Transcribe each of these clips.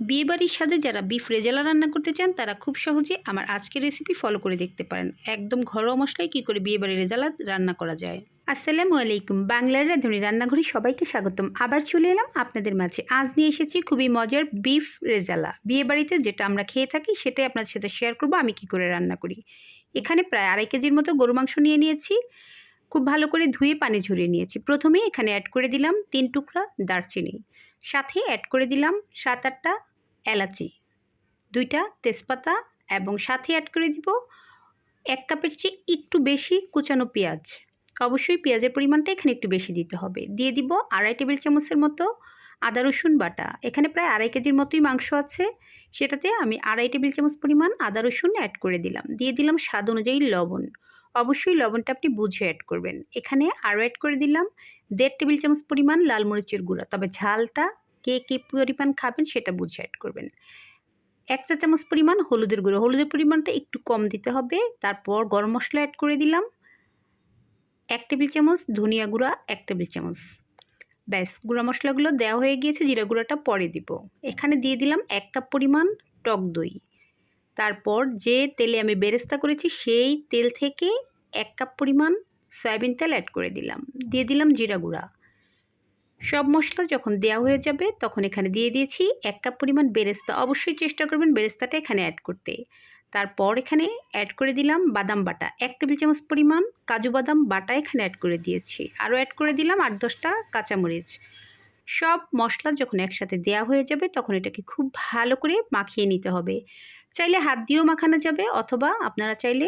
বিয়েবাড়ির সাথে যারা বিফ রেজালা রান্না করতে চান, তারা খুব সহজে আমার আজকের রেসিপি ফলো করে দেখতে পারেন। একদম ঘরোয়া মশলায় কী করে বিয়েবাড়ির রেজালা রান্না করা যায়। আসসালামু আলাইকুম, বাংলার রাঁধুনি রান্নাঘরে সবাইকে স্বাগতম। আবার চলে এলাম আপনাদের মাঝে। আজ নিয়ে এসেছি খুবই মজার বিফ রেজালা। বিয়েবাড়িতে যেটা আমরা খেয়ে থাকি, সেটাই আপনাদের সাথে শেয়ার করব, আমি কি করে রান্না করি। এখানে প্রায় আড়াই কেজির মতো গরু মাংস নিয়ে নিয়েছি। খুব ভালো করে ধুয়ে পানি ঝরিয়ে নিয়েছি। প্রথমে এখানে অ্যাড করে দিলাম তিন টুকরা দারচিনি। সাথে অ্যাড করে দিলাম সাত আটটা এলাচি। দুইটা তেজপাতা এবং সাথে অ্যাড করে দিব এক কাপের চেয়ে একটু বেশি কুচানো পেঁয়াজ। অবশ্যই পেঁয়াজের পরিমাণটা এখানে একটু বেশি দিতে হবে। দিয়ে দিব আড়াই টেবিল চামচের মতো আদা, রসুন বাটা। এখানে প্রায় আড়াই কেজির মতোই মাংস আছে। সেটাতে আমি আড়াই টেবিল চামচ পরিমাণ আদা, রসুন অ্যাড করে দিলাম। দিয়ে দিলাম স্বাদ অনুযায়ী লবণ। অবশ্যই লবণটা আপনি বুঝে অ্যাড করবেন। এখানে আরও অ্যাড করে দিলাম দেড় টেবিল চামচ পরিমাণ লাল মরিচের গুঁড়া। তবে ঝালটা কে, কী পরিমাণ খাবেন সেটা বুঝে অ্যাড করবেন। এক চা চামচ পরিমাণ হলুদের গুঁড়ো। হলুদের পরিমাণটা একটু কম দিতে হবে। তারপর গরম মশলা অ্যাড করে দিলাম। এক টেবিল চামচ ধনিয়া গুঁড়া, এক টেবিল চামচ। ব্যাস, গুঁড়া মশলাগুলো দেওয়া হয়ে গিয়েছে, জিরা গুঁড়াটা পরে দিব। এখানে দিয়ে দিলাম এক কাপ পরিমাণ টক দই। তারপর যে তেলে আমি বেরেস্তা করেছি, সেই তেল থেকে এক কাপ পরিমাণ সয়াবিন তেল অ্যাড করে দিলাম। দিয়ে দিলাম জিরা গুঁড়া। সব মশলা যখন দেওয়া হয়ে যাবে, তখন এখানে দিয়ে দিয়েছি এক কাপ পরিমাণ বেরেস্তা। অবশ্যই চেষ্টা করবেন বেরেস্তাটা এখানে অ্যাড করতে। তারপর এখানে অ্যাড করে দিলাম বাদাম বাটা। এক টেবিল চামচ পরিমাণ কাজু বাদাম বাটা এখানে অ্যাড করে দিয়েছি। আরও অ্যাড করে দিলাম আট দশটা কাঁচামরিচ। সব মশলা যখন একসাথে দেওয়া হয়ে যাবে, তখন এটাকে খুব ভালো করে মাখিয়ে নিতে হবে। চাইলে হাত দিয়েও মাখানো যাবে, অথবা আপনারা চাইলে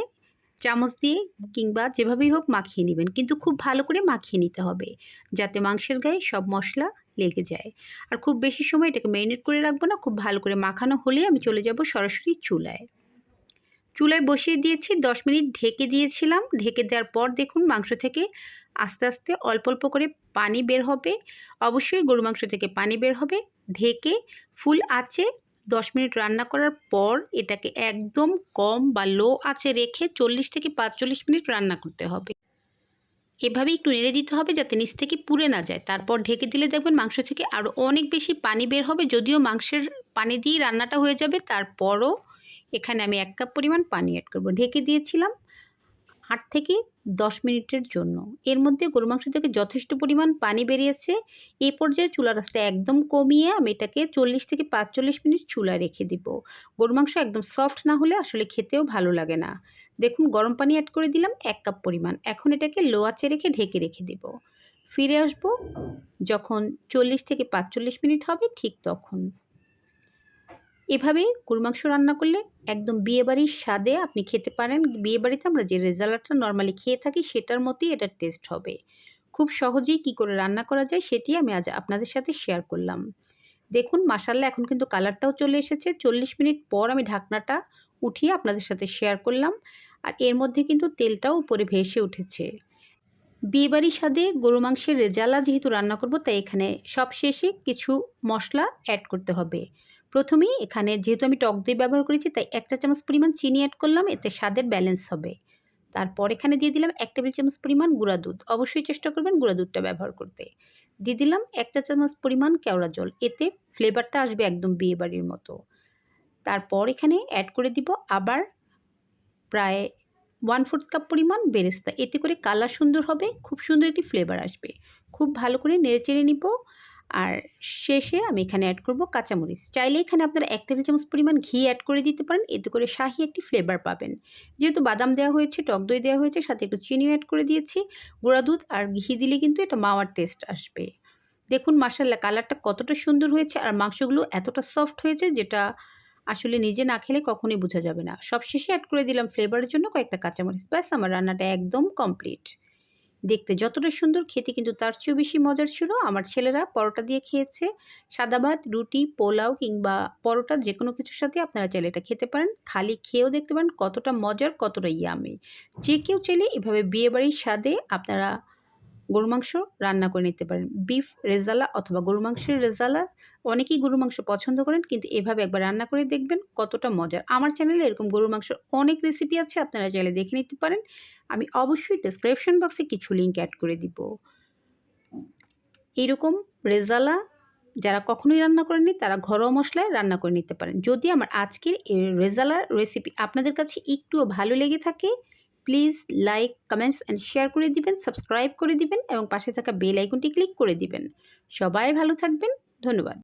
চামচ দিয়ে কিংবা যেভাবেই হোক মাখিয়ে নেবেন। কিন্তু খুব ভালো করে মাখিয়ে নিতে হবে, যাতে মাংসের গায়ে সব মশলা লেগে যায়। আর খুব বেশি সময় এটাকে ম্যারিনেট করে রাখব না, খুব ভালো করে মাখানো হলে আমি চলে যাব সরাসরি চুলায়। চুলায় বসিয়ে দিয়েছি, দশ মিনিট ঢেকে দিয়েছিলাম। ঢেকে দেওয়ার পর দেখুন মাংস থেকে আস্তে আস্তে অল্প অল্প করে পানি বের হবে। অবশ্যই গরু মাংস থেকে পানি বের হবে। ঢেকে ফুল আঁচে দশ মিনিট রান্না করার পর এটাকে একদম কম বা লো আছে রেখে চল্লিশ থেকে পাঁচচল্লিশ মিনিট রান্না করতে হবে। এভাবে একটু নেড়ে দিতে হবে যাতে নিচ থেকে পুড়ে না যায়। তারপর ঢেকে দিলে দেখবেন মাংস থেকে আরও অনেক বেশি পানি বের হবে, যদিও মাংসের পানি দিয়ে রান্নাটা হয়ে যাবে। তারপরও এখানে আমি এক কাপ পরিমাণ পানি অ্যাড করব। ঢেকে দিয়েছিলাম। আট থেকে দশ মিনিটের জন্য। এর মধ্যে গরু মাংস থেকে যথেষ্ট পরিমাণ পানি বেরিয়েছে। এই পর্যায়ে চুলা রাসটা একদম কমিয়ে আমি এটাকে চল্লিশ থেকে পাঁচচল্লিশ মিনিট চুলায় রেখে দিব। গরু মাংস একদম সফট না হলে আসলে খেতেও ভালো লাগে না। দেখুন, গরম পানি অ্যাড করে দিলাম এক কাপ পরিমাণ। এখন এটাকে লো আঁচে রেখে ঢেকে রেখে দিব। ফিরে আসব যখন চল্লিশ থেকে পাঁচচল্লিশ মিনিট হবে ঠিক তখন। এভাবে গরু মাংস রান্না করলে একদম বিয়েবাড়ির স্বাদে আপনি খেতে পারেন। বিয়েবাড়িতে আমরা যে রেজাল্টটা নর্মালি খেয়ে থাকি সেটার মতোই এটার টেস্ট হবে। খুব সহজেই কি করে রান্না করা যায় সেটি আমি আজ আপনাদের সাথে শেয়ার করলাম। দেখুন মাসাল্লা এখন কিন্তু কালারটাও চলে এসেছে। চল্লিশ মিনিট পর আমি ঢাকনাটা উঠিয়ে আপনাদের সাথে শেয়ার করলাম। আর এর মধ্যে কিন্তু তেলটাও উপরে ভেসে উঠেছে। বিয়েবাড়ির স্বাদে গরু মাংসের রেজালা যেহেতু রান্না করব, তাই এখানে সব শেষে কিছু মশলা অ্যাড করতে হবে। প্রথমেই এখানে যেহেতু আমি টক দই ব্যবহার করেছি, তাই এক চা চামচ পরিমাণ চিনি অ্যাড করলাম, এতে স্বাদের ব্যালেন্স হবে। তারপর এখানে দিয়ে দিলাম এক টেবিল চামচ পরিমাণ গুঁড়া দুধ। অবশ্যই চেষ্টা করবেন গুঁড়া দুধটা ব্যবহার করতে। দিয়ে দিলাম এক চা চামচ পরিমাণ কেওড়া জল, এতে ফ্লেভারটা আসবে একদম বিয়েবাড়ির মতো। তারপর এখানে অ্যাড করে দিব আবার প্রায় ওয়ান ফোর্থ কাপ পরিমাণ বেরেস্তা, এতে করে কালার সুন্দর হবে, খুব সুন্দর একটি ফ্লেভার আসবে। খুব ভালো করে নেড়ে চেড়ে নিব। আর শেষে আমি এখানে অ্যাড করব কাঁচামরিচ। চাইলে এখানে আপনারা এক টেবিল চামচ পরিমাণ ঘি অ্যাড করে দিতে পারেন। এতে করে শাহি একটি ফ্লেভার পাবেন। যেহেতু বাদাম দেওয়া হয়েছে, টক দই দেওয়া হয়েছে, সাথে একটু চিনিও অ্যাড করে দিয়েছি। গুঁড়া দুধ আর ঘি দিলে কিন্তু এটা মাওয়ার টেস্ট আসবে। দেখুন মাসাল্লা কালারটা কতটা সুন্দর হয়েছে আর মাংসগুলো এতটা সফট হয়েছে যেটা আসলে নিজে না খেলে কখনোই বোঝা যাবে না। সব শেষে অ্যাড করে দিলাম ফ্লেভারের জন্য কয়েকটা কাঁচামরিচ। ব্যাস, আমার রান্নাটা একদম কমপ্লিট দেখতে যতটা সুন্দর, খেতে কিন্তু তার চেয়েও বেশি মজার ছিল। আমার ছেলেরা পরোটা দিয়ে খেয়েছে। সাদা ভাত, রুটি, পোলাও কিংবা পরোটা যে কোনো কিছুর সাথে আপনারা চাইলে এটা খেতে পারেন। খালি খেয়েও দেখতে পারেন কতটা মজার, কতটা ইয়ামি। যে কেউ চাইলে এভাবে বিয়েবাড়ির স্বাদে আপনারা গরু মাংস রান্না করে নিতে পারেন। বিফ রেজালা অথবা গরু মাংসের রেজালা, অনেকেই গরু মাংস পছন্দ করেন কিন্তু এভাবে একবার রান্না করে দেখবেন কতটা মজার। আমার চ্যানেলে এরকম গরু মাংসের অনেক রেসিপি আছে, আপনারা চাইলে দেখে নিতে পারেন। আমি অবশ্যই ডিসক্রিপশন বক্সে কিছু লিঙ্ক অ্যাড করে দিব। এইরকম রেজালা যারা কখনোই রান্না করেননি, তারা ঘরোয়া মশলায় রান্না করে নিতে পারেন। যদি আমার আজকের এই রেজালার রেসিপি আপনাদের কাছে একটুও ভালো লেগে থাকে please like comments and share করে দিবেন সাবস্ক্রাইব করে দিবেন, এবং পাশে থাকা বেল আইকনটি ক্লিক করে দিবেন। সবাই ভালো থাকবেন। ধন্যবাদ।